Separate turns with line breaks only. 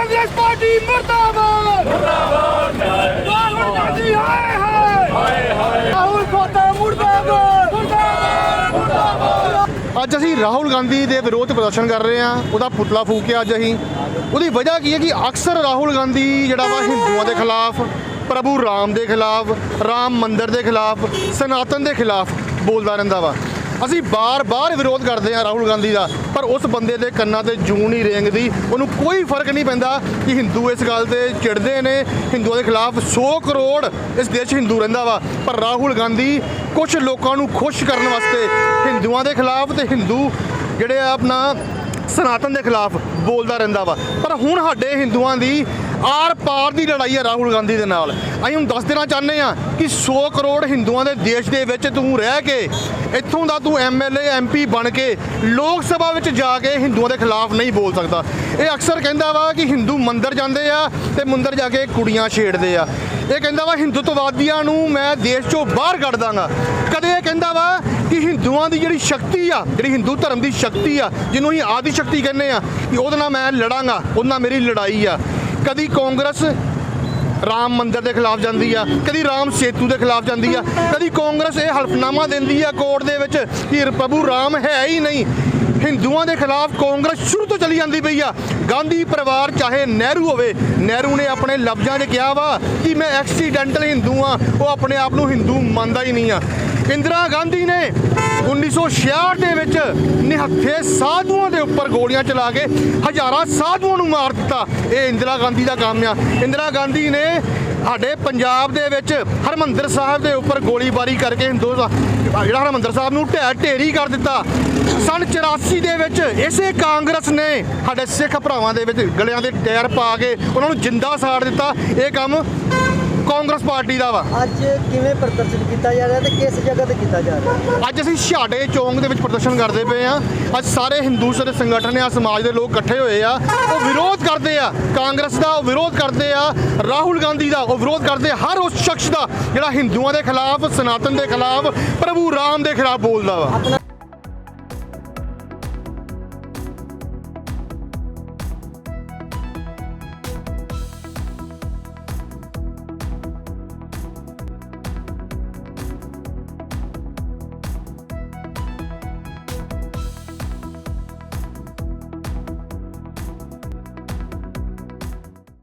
Congress party ਮਰਦਾਬਾਦ। ਮਰਦਾਬਾਦ ਰਾਹੁਲ ਗਾਂਧੀ ਹਾਏ ਹਾਏ ਰਾਹੁਲ ਗਾਂਧੀ ਮੁਰਦਾਬਾਦ ਮੁਰਦਾਬਾਦ। ਮੁਰਦਾਬਾਦ।
ਅੱਜ ਅਸੀਂ ਰਾਹੁਲ ਗਾਂਧੀ ਦੇ ਵਿਰੋਧ ਪ੍ਰਦਰਸ਼ਨ ਕਰ ਰਹੇ ਹਾਂ। ਉਹਦਾ ਪੁਤਲਾ ਫੂਕਿਆ ਅੱਜ ਅਸੀਂ। ਉਹਦੀ ਵਜ੍ਹਾ ਕੀ ਹੈ ਕਿ ਅਕਸਰ ਰਾਹੁਲ ਗਾਂਧੀ ਜਿਹੜਾ ਵਾ ਹਿੰਦੂਆਂ ਦੇ ਖਿਲਾਫ ਪ੍ਰਭੂ ਰਾਮ ਦੇ ਖਿਲਾਫ ਰਾਮ ਮੰਦਿਰ ਦੇ ਖਿਲਾਫ ਸਨਾਤਨ ਦੇ ਖਿਲਾਫ ਬੋਲਦਾ ਰਹਿੰਦਾ ਵਾ। ਅਸੀਂ ਬਾਰ-ਬਾਰ ਵਿਰੋਧ ਕਰਦੇ ਹਾਂ ਰਾਹੁਲ ਗਾਂਧੀ ਦਾ, ਪਰ ਉਸ ਬੰਦੇ ਦੇ ਕੰਨਾਂ ਤੇ ਜੂੰ ਨਹੀਂ ਰੇਂਗਦੀ ਉਹਨੂੰ ਕੋਈ ਫ਼ਰਕ ਨਹੀਂ ਪੈਂਦਾ ਕਿ ਹਿੰਦੂ ਇਸ ਗੱਲ ਤੇ ਚਿੜਦੇ ਨੇ, ਹਿੰਦੂਆਂ ਦੇ ਖਿਲਾਫ 100 ਕਰੋੜ ਇਸ ਦੇਸ਼ 'ਚ ਹਿੰਦੂ ਰਹਿੰਦਾ ਵਾ। ਪਰ ਰਾਹੁਲ ਗਾਂਧੀ ਕੁਝ ਲੋਕਾਂ ਨੂੰ ਖੁਸ਼ ਕਰਨ ਵਾਸਤੇ ਹਿੰਦੂਆਂ ਦੇ ਖਿਲਾਫ ਤੇ ਹਿੰਦੂ ਜਿਹੜੇ ਆ ਆਪਣਾ ਸਨਾਤਨ ਦੇ ਖਿਲਾਫ ਬੋਲਦਾ ਰਹਿੰਦਾ ਵਾ। ਪਰ ਹੁਣ ਸਾਡੇ ਹਿੰਦੂਆਂ ਦੀ ਆਰ ਪਾਰ ਦੀ ਲੜਾਈ ਹੈ ਰਾਹੁਲ ਗਾਂਧੀ ਦੇ ਨਾਲ। ਅਸੀਂ ਹੁਣ ਦੱਸ ਦੇਣਾ ਚਾਹੁੰਦੇ ਆ ਕਿ 100 ਕਰੋੜ ਹਿੰਦੂਆਂ ਦੇ ਦੇਸ਼ ਦੇ ਵਿੱਚ ਤੂੰ ਰਹਿ ਕੇ, ਇੱਥੋਂ ਦਾ ਤੂੰ ਐਮਐਲਏ ਐਮਪੀ ਬਣ ਕੇ ਲੋਕ ਸਭਾ ਵਿੱਚ ਜਾ ਕੇ ਹਿੰਦੂਆਂ ਦੇ ਖਿਲਾਫ ਨਹੀਂ ਬੋਲ ਸਕਦਾ। ਇਹ ਅਕਸਰ ਕਹਿੰਦਾ ਵਾ ਕਿ ਹਿੰਦੂ ਮੰਦਰ ਜਾਂਦੇ ਆ ਤੇ ਮੰਦਰ ਜਾ ਕੇ ਕੁੜੀਆਂ ਛੇੜਦੇ ਆ। ਇਹ ਕਹਿੰਦਾ ਵਾ ਹਿੰਦੂਤਵਾਦੀਆਂ ਨੂੰ ਮੈਂ ਦੇਸ਼ ਚੋਂ ਬਾਹਰ ਕੱਢ ਦਾਂਗਾ। ਕਦੇ ਇਹ ਕਹਿੰਦਾ ਵਾ ਕਿ ਹਿੰਦੂਆਂ ਦੀ ਜਿਹੜੀ ਸ਼ਕਤੀ ਆ, ਜਿਹੜੀ ਹਿੰਦੂ ਧਰਮ ਦੀ ਸ਼ਕਤੀ ਆ, ਜਿਹਨੂੰ ਅਸੀਂ ਆਦਿ ਸ਼ਕਤੀ ਕਹਿੰਦੇ ਆ, ਕਿ ਉਹਦੇ ਨਾਲ ਮੈਂ ਲੜਾਂਗਾ ਉਹਦੇ ਨਾਲ ਮੇਰੀ ਲੜਾਈ ਆ। ਕਦੀ ਕਾਂਗਰਸ ਰਾਮ ਮੰਦਿਰ ਦੇ ਖਿਲਾਫ ਜਾਂਦੀ ਆ, ਕਦੀ ਰਾਮ ਸੇਤੂ ਦੇ ਖਿਲਾਫ ਜਾਂਦੀ ਆ, ਕਦੀ ਕਾਂਗਰਸ ਇਹ ਹਲਫਨਾਮਾ ਦਿੰਦੀ ਆ ਕੋਰਟ ਦੇ ਵਿੱਚ ਕਿ ਪ੍ਰਭੂ ਰਾਮ ਹੈ ਹੀ ਨਹੀਂ। ਹਿੰਦੂਆਂ ਦੇ ਖਿਲਾਫ ਕਾਂਗਰਸ ਸ਼ੁਰੂ ਤੋਂ ਚਲੀ ਜਾਂਦੀ ਪਈ ਆ। ਗਾਂਧੀ ਪਰਿਵਾਰ ਚਾਹੇ ਨਹਿਰੂ ਹੋਵੇ, ਨਹਿਰੂ ਨੇ ਆਪਣੇ ਲਫ਼ਜ਼ਾਂ 'ਚ ਕਿਹਾ ਵਾ ਕਿ ਮੈਂ ਐਕਸੀਡੈਂਟਲ ਹਿੰਦੂ ਆ, ਉਹ ਆਪਣੇ ਆਪ ਨੂੰ ਹਿੰਦੂ ਮੰਨਦਾ ਹੀ ਨਹੀਂ ਆ। ਇੰਦਰਾ ਗਾਂਧੀ ਨੇ 1966 ਦੇ ਵਿੱਚ ਨਿਹੱਥੇ ਸਾਧੂਆਂ ਦੇ ਉੱਪਰ ਗੋਲੀਆਂ ਚਲਾ ਕੇ ਹਜ਼ਾਰਾਂ ਸਾਧੂਆਂ ਨੂੰ ਮਾਰ ਦਿੱਤਾ। ਇਹ ਇੰਦਰਾ ਗਾਂਧੀ ਦਾ ਕੰਮ ਆ। ਇੰਦਰਾ ਗਾਂਧੀ ਨੇ ਸਾਡੇ ਪੰਜਾਬ ਦੇ ਵਿੱਚ ਹਰਮੰਦਰ ਸਾਹਿਬ ਦੇ ਉੱਪਰ ਗੋਲੀਬਾਰੀ ਕਰਕੇ ਹਿੰਦੂ ਜਿਹੜਾ ਹਰਮੰਦਰ ਸਾਹਿਬ ਨੂੰ ਢਹਿ ਢੇਰੀ ਕਰ ਦਿੱਤਾ। ਸਨ 84 ਦੇ ਵਿੱਚ ਇਸੇ ਕਾਂਗਰਸ ਨੇ ਸਾਡੇ ਸਿੱਖ ਭਰਾਵਾਂ ਦੇ ਵਿੱਚ ਗਲਿਆਂ ਦੇ ਟਾਇਰ ਪਾ ਕੇ ਉਹਨਾਂ ਨੂੰ ਜਿੰਦਾ ਸਾੜ ਦਿੱਤਾ। ਇਹ ਕੰਮ ਕਾਂਗਰਸ ਪਾਰਟੀ ਦਾ ਵਾ।
ਅੱਜ ਕਿਵੇਂ ਪ੍ਰਦਰਸ਼ਨ ਕੀਤਾ ਜਾ ਰਿਹਾ ਤੇ ਕਿਸ ਜਗ੍ਹਾ ਤੇ ਕੀਤਾ ਜਾ ਰਿਹਾ?
ਅੱਜ ਅਸੀਂ ਛਾੜੇ ਚੌਂਕ ਦੇ ਵਿੱਚ ਪ੍ਰਦਰਸ਼ਨ ਕਰਦੇ ਪਏ ਆ ਅੱਜ ਸਾਰੇ ਹਿੰਦੂ ਸਾਰੇ ਸੰਗਠਨ ਆ ਸਮਾਜ ਦੇ ਲੋਕ ਇਕੱਠੇ ਹੋਏ ਆ। ਉਹ ਵਿਰੋਧ ਕਰਦੇ ਆ। ਕਾਂਗਰਸ ਦਾ ਉਹ ਵਿਰੋਧ ਕਰਦੇ ਆ ਰਾਹੁਲ ਗਾਂਧੀ ਦਾ ਉਹ ਵਿਰੋਧ ਕਰਦੇ ਹਰ ਉਸ ਸ਼ਖਸ ਦਾ ਜਿਹੜਾ ਹਿੰਦੂਆਂ ਦੇ ਖਿਲਾਫ ਸਨਾਤਨ ਦੇ ਖਿਲਾਫ ਪ੍ਰਭੂ ਰਾਮ ਦੇ ਖਿਲਾਫ ਬੋਲਦਾ ਵਾ।